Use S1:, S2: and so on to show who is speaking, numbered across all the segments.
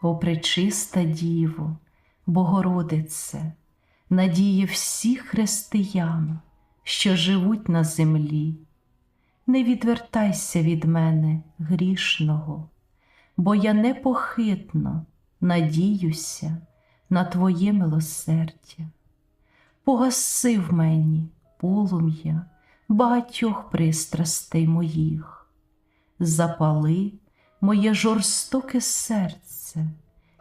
S1: О пречиста Діво, Богородице, надії всіх християн, що живуть на землі. Не відвертайся від мене, грішного, бо я непохитно надіюся на Твоє милосердя. Погаси в мені полум'я багатьох пристрастей моїх, запали моє жорстоке серце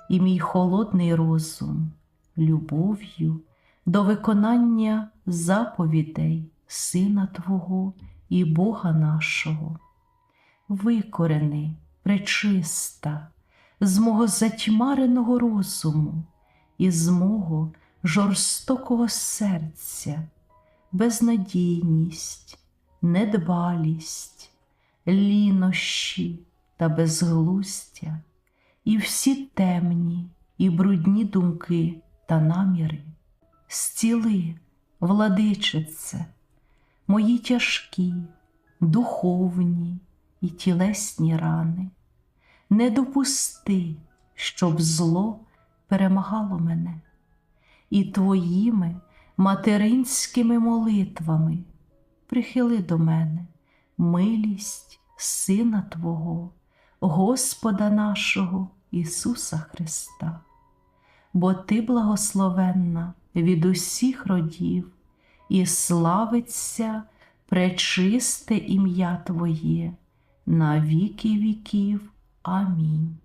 S1: і мій холодний розум любов'ю до виконання заповідей Сина Твого і Бога нашого. Викорени, пречиста, з мого затьмареного розуму і з мого жорстокого серця, безнадійність, недбалість, лінощі та безглуздя, і всі темні і брудні думки та наміри, зціли, владичице, мої тяжкі, духовні і тілесні рани, не допусти, щоб зло перемагало мене, і твоїми материнськими молитвами прихили до мене милість Сина Твого, Господа нашого Ісуса Христа, бо Ти благословенна від усіх родів, і славиться пречисте ім'я Твоє на віки віків. Амінь.